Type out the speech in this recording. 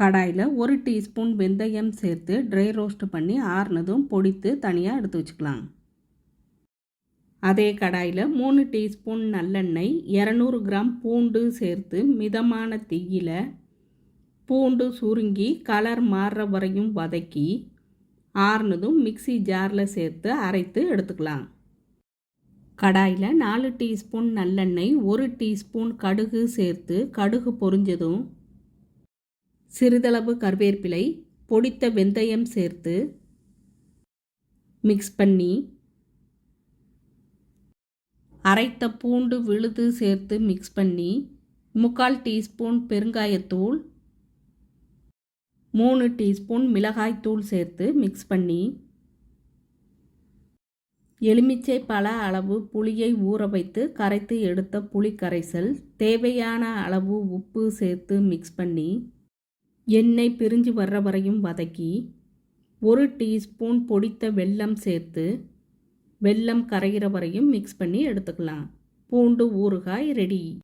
கடாயில் ஒரு டீஸ்பூன் வெந்தயம் சேர்த்து ட்ரை ரோஸ்ட் பண்ணி ஆறுனதும் பொடித்து தனியாக எடுத்து வச்சுக்கலாம். அதே கடாயில் மூணு டீஸ்பூன் நல்லெண்ணெய் இரநூறு கிராம் பூண்டு சேர்த்து மிதமான தீயில் பூண்டு சுருங்கி கலர் மாறுற வரையும் வதக்கி ஆறுனதும் மிக்ஸி ஜாரில் சேர்த்து அரைத்து எடுத்துக்கலாம். கடாயில் நாலு டீஸ்பூன் நல்லெண்ணெய் ஒரு டீஸ்பூன் கடுகு சேர்த்து கடுகு பொரிஞ்சதும் சிறிதளவு கருவேப்பிலை பொடித்த வெந்தயம் சேர்த்து மிக்ஸ் பண்ணி அரைத்த பூண்டு விழுது சேர்த்து மிக்ஸ் பண்ணி முக்கால் டீஸ்பூன் பெருங்காயத்தூள் மூணு டீஸ்பூன் மிளகாய்த்தூள் சேர்த்து மிக்ஸ் பண்ணி எலுமிச்சை பல அளவு புளியை ஊற வைத்து கரைத்து எடுத்த புளி கரைசல் தேவையான அளவு உப்பு சேர்த்து மிக்ஸ் பண்ணி எண்ணெய் பிரிஞ்சு வர்ற வரையும் வதக்கி ஒரு டீஸ்பூன் பொடித்த வெல்லம் சேர்த்து வெல்லம் கரைகிற வரையும் மிக்ஸ் பண்ணி எடுத்துக்கலாம். பூண்டு ஊறுகாய் ரெடி